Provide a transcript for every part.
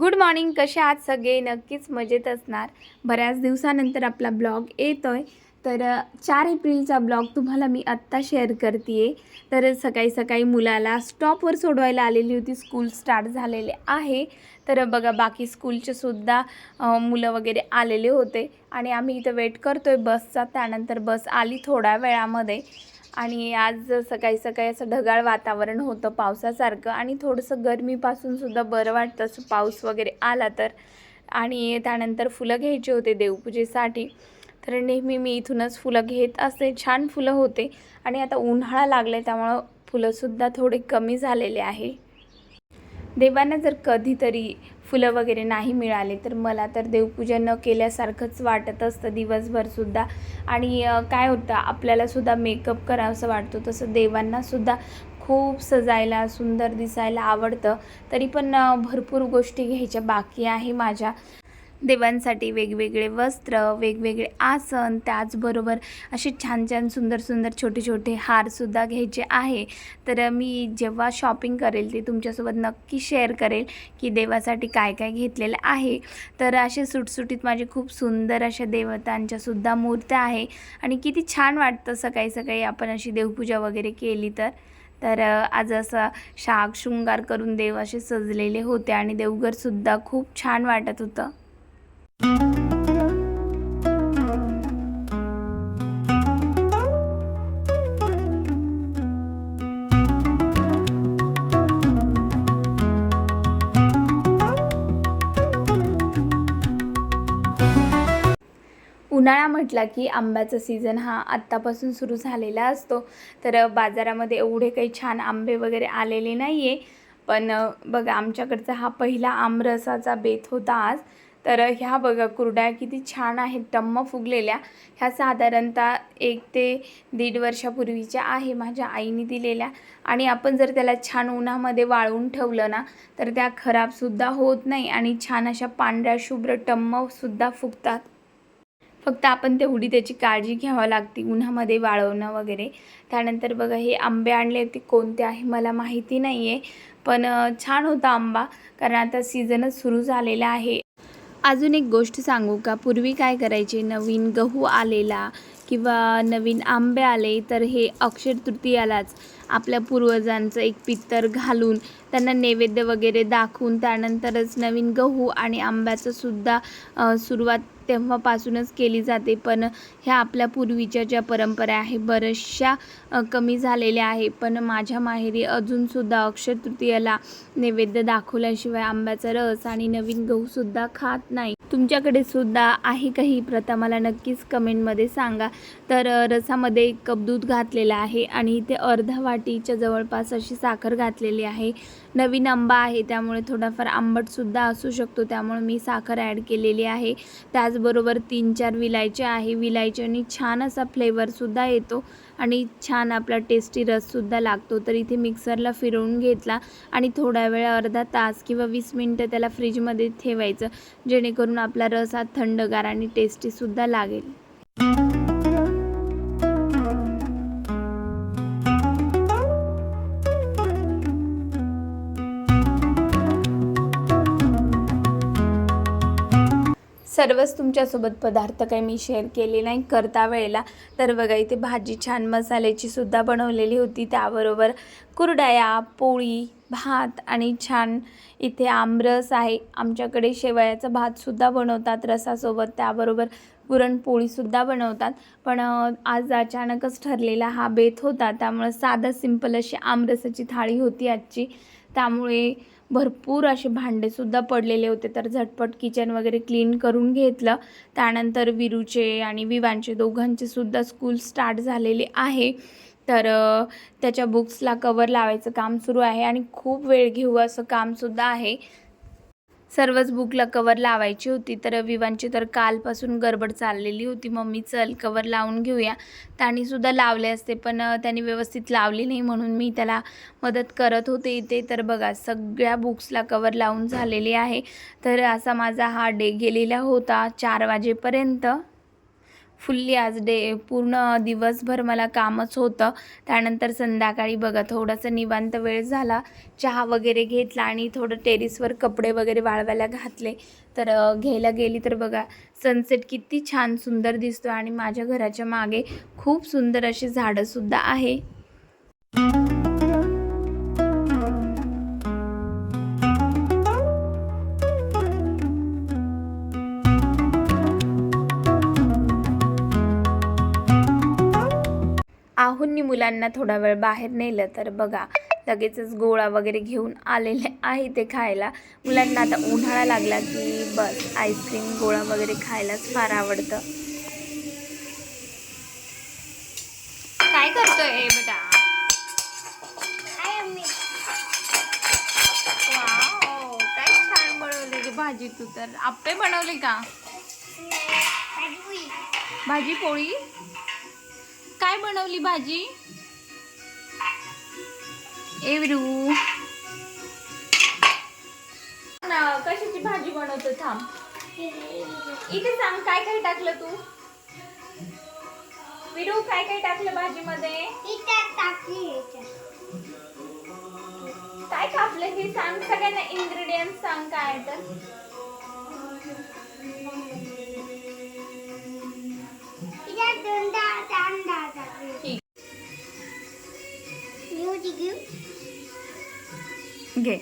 Good morning कसे आहात सगळे? नक्कीच मजेत असणार. बऱ्याच दिवसानंतर आपला ब्लॉग येतो आहे तर चार एप्रिलचा ब्लॉग तुम्हाला मी आत्ता शेअर करते आहे तर सकाळी सकाळी मुलाला स्टॉपवर सोडवायला आलेली होती. स्कूल स्टार्ट झालेले आहे. तर बघा बाकी स्कूलचे सुद्धा मुलं वगैरे आलेले होते. आणि आम्ही इथं वेट करतो आहे बसचा. त्यानंतर बस आली थोड्या वेळामध्ये. आणि आज सकाळी सकाळी असं ढगाळ वातावरण होतं पावसासारखं आणि थोडंसं गरमीपासून सुद्धा बरं वाटतं. असं पाऊस वगैरे आला तर. आणि त्यानंतर फुलं घ्यायची होते देवपूजेसाठी. तर नेहमी मी इथूनच फुलं घेत असते छान फुलं होते. आणि आता उन्हाळा लागला आहे त्यामुळं फुलंसुद्धा थोडे कमी झालेले आहे. देवांना जर कधीतरी फुलं वगैरे नाही मिळाले तर मला तर देवपूजा न केल्यासारखंच वाटत असतं दिवसभरसुद्धा आणि काय होतं आपल्यालासुद्धा मेकअप करावंसं वाटतो. तसं देवांनासुद्धा खूप सजायला सुंदर दिसायला आवडतं. तरी पण भरपूर गोष्टी घ्यायच्या बाकी आहे माझ्या. देवांसाठी वेगवेगळे वस्त्र वेगवेगळे आसन त्याचबरोबर असे छान छान सुंदर सुंदर छोटे छोटे हारसुद्धा घ्यायचे आहे. तर मी जेव्हा शॉपिंग करेल ते तुमच्यासोबत नक्की शेअर करेल की देवासाठी काय काय घेतलेलं आहे. तर असे सुटसुटीत माझे खूप सुंदर अशा देवतांच्यासुद्धा मूर्त्या आहे. आणि किती छान वाटतं सकाळी सकाळी आपण अशी देवपूजा वगैरे केली तर. तर आज असा शाग शृंगार करून देव असे सजलेले होते आणि देवघरसुद्धा खूप छान वाटत होतं. उन्हाळा म्हटला की आंब्याचा सीझन हा आत्तापासून सुरू झालेला असतो. तर बाजारामध्ये एवढे काही छान आंबे वगैरे आलेले नाही आहे पण बघा आमच्याकडचा हा पहिला आमरसाचा बेत होता आज. तर ह्या बघा कुरड्या किती छान आहेत टम्म फुगलेल्या. ह्या साधारणतः एक ते दीड वर्षापूर्वीच्या आहे माझ्या आईने दिलेल्या. आणि आपण जर त्याला छान उन्हामध्ये वाळवून ठेवलं ना तर त्या खराबसुद्धा होत नाही आणि छान अशा पांढऱ्या शुभ्र टम्मसुद्धा फुगतात. फक्त आपण तेवढी त्याची काळजी घ्यावं लागते उन्हामध्ये वाळवणं वगैरे. त्यानंतर बघा हे आंबे आणले ते कोणते आहे मला माहिती नाही आहे पण छान होता आंबा कारण आता सीझनच सुरू झालेला आहे. अजून एक गोष्ट सांगू का? पूर्वी काय करायचे? नवीन गहू आलेला किंवा नवीन आंबे आले तर हे अक्षर तृतीयालाच आपल्या पूर्वजांचं एक पित्तर घालून त्यांना नैवेद्य वगैरे दाखवून त्यानंतरच नवीन गहू आणि आंब्याचं सुद्धा सुरुवात तेव्हापासूनच केली जाते. पण ह्या आपल्या पूर्वीच्या ज्या परंपरा आहे बऱ्याचशा कमी झालेल्या आहे. पण माझ्या माहेरी अजूनसुद्धा अक्षय तृतीयाला नैवेद्य दाखवल्याशिवाय आंब्याचा रस आणि नवीन गहूसुद्धा खात नाही. तुमच्याकडे सुद्धा आहे का ही प्रथा? मला नक्कीच कमेंटमध्ये सांगा. तर रसामध्ये एक कप दूध घातलेलं आहे आणि इथे अर्धा वाटीच्या जवळपास अशी साखर घातलेली आहे. नवीन आंबा आहे त्यामुळे थोडाफार आंबटसुद्धा असू शकतो. त्यामुळे मी साखर ॲड केलेली आहे. त्याचबरोबर तीन चार विलायच्या आहे. विलायच्यानी छान असा फ्लेवरसुद्धा येतो आणि छान आपला टेस्टी रससुद्धा लागतो. तर इथे मिक्सरला फिरवून घेतला आणि थोडा वेळ अर्धा तास किंवा वीस मिनटं त्याला फ्रीजमध्ये ठेवायचं जेणेकरून आपला रस हा थंडगार आणि टेस्टीसुद्धा लागेल. सर्वच तुमच्यासोबत पदार्थ काही मी शेअर केले नाही करता वेळेला. तर बघा इथे भाजी छान मसाल्याची सुद्धा बनवलेली होती. त्याबरोबर कुरडया पोळी भात आणि छान इथे आमरस आहे. आमच्याकडे शेवयाचा भातसुद्धा बनवतात रसासोबत. त्याबरोबर पुरणपोळीसुद्धा बनवतात. पण आज अचानकच ठरलेला हा बेत होता. त्यामुळं साधं सिंपल अशी आमरसाची थाळी होती आजची. त्यामुळे भरपूर असे भांडेसुद्धा पडलेले होते. तर झटपट किचन वगैरे क्लीन करून घेतलं. त्यानंतर विरूचे आणि विवांचे दोघांचे सुद्धा स्कूल स्टार्ट झालेले आहे. तर त्याच्या बुक्सला कवर लावायचं काम सुरू आहे आणि खूप वेळ घेऊ असं कामसुद्धा आहे. सर्वच बुकला कवर लावायची होती. तर विवांची तर कालपासून गडबड चाललेली होती. मम्मी चल कवर लावून घेऊया. त्यांनीसुद्धा लावले असते पण त्याने व्यवस्थित लावले नाही म्हणून मी त्याला मदत करत होते इथे. तर बघा सगळ्या बुक्सला कवर लावून झालेली आहे. तर असा माझा हा डे गेलेला होता चार वाजेपर्यंत. फुल्ली आज डे पूर्ण दिवसभर मला कामच होतं. त्यानंतर संध्याकाळी बघा थोडासा निवांत वेळ झाला. चहा वगैरे घेतला आणि थोडं टेरिसवर कपडे वगैरे वाळवायला घातले. तर घ्यायला गेली तर बघा सनसेट किती छान सुंदर दिसतो आणि माझ्या घराच्या मागे खूप सुंदर अशी झाडंसुद्धा आहे. आहूंनी मुलांना थोडा वेळ बाहेर नेलं तर बघा लगेचच गोळा वगैरे घेऊन आलेले आहे ते खायला. मुलांना आता उन्हाळा लागला की बस आईस्क्रीम गोळा वगैरे खायलाच फार आवडतं. काय करतोय बेटा? काय छान बनवली ग भाजी तू तर. आप्पे बनवले का? भाजी पोळी? काय बनवली भाजी? ए विरू ना, कशाची भाजी बनवतो थांब. इथे सांग काय काय टाकलं तू? विरू काय काय टाकलं भाजीमध्ये? काय कापलं हे सांग सगळ्यांना इन्ग्रेडियंट सांग काय तर. घे.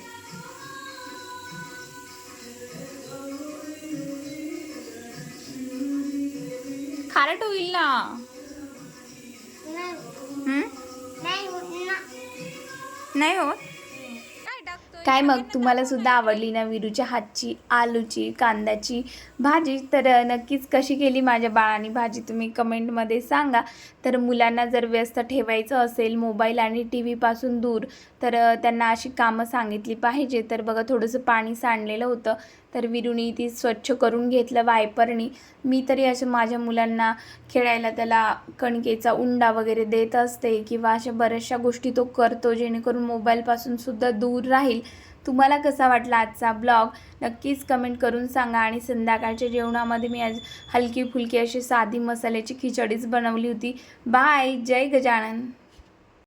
खारट होईल ना. हम्म? नाही हो काय मग? तुम्हाला सुद्धा आवडली ना विरूच्या हातची आलूची कांद्याची भाजी? तर नक्कीच कशी केली माझ्या बाळाने भाजी तुम्ही कमेंटमध्ये सांगा. तर मुलांना जर व्यस्त ठेवायचं असेल मोबाईल आणि टी व्हीपासून दूर तर त्यांना अशी कामं सांगितली पाहिजे. तर बघा थोडंसं पाणी सांडलेलं होतं. तर विरुनी ती स्वच्छ करून घेतलं वायपरणी. मी तरी असे माझ्या मुलांना खेळायला त्याला कणकेचा उंडा वगैरे देत असते किंवा अशा बऱ्याचशा गोष्टी तो करतो जेणेकरून मोबाईलपासून सुद्धा दूर राहील. तुम्हाला कसा वाटला आजचा ब्लॉग? नक्कीच कमेंट करून सांगा आणि संध्याकाळच्या जेवणामध्ये मी आज हलकी फुलकी अशी साधी मसाल्याची खिचडीच बनवली होती. बाय जय गजानन.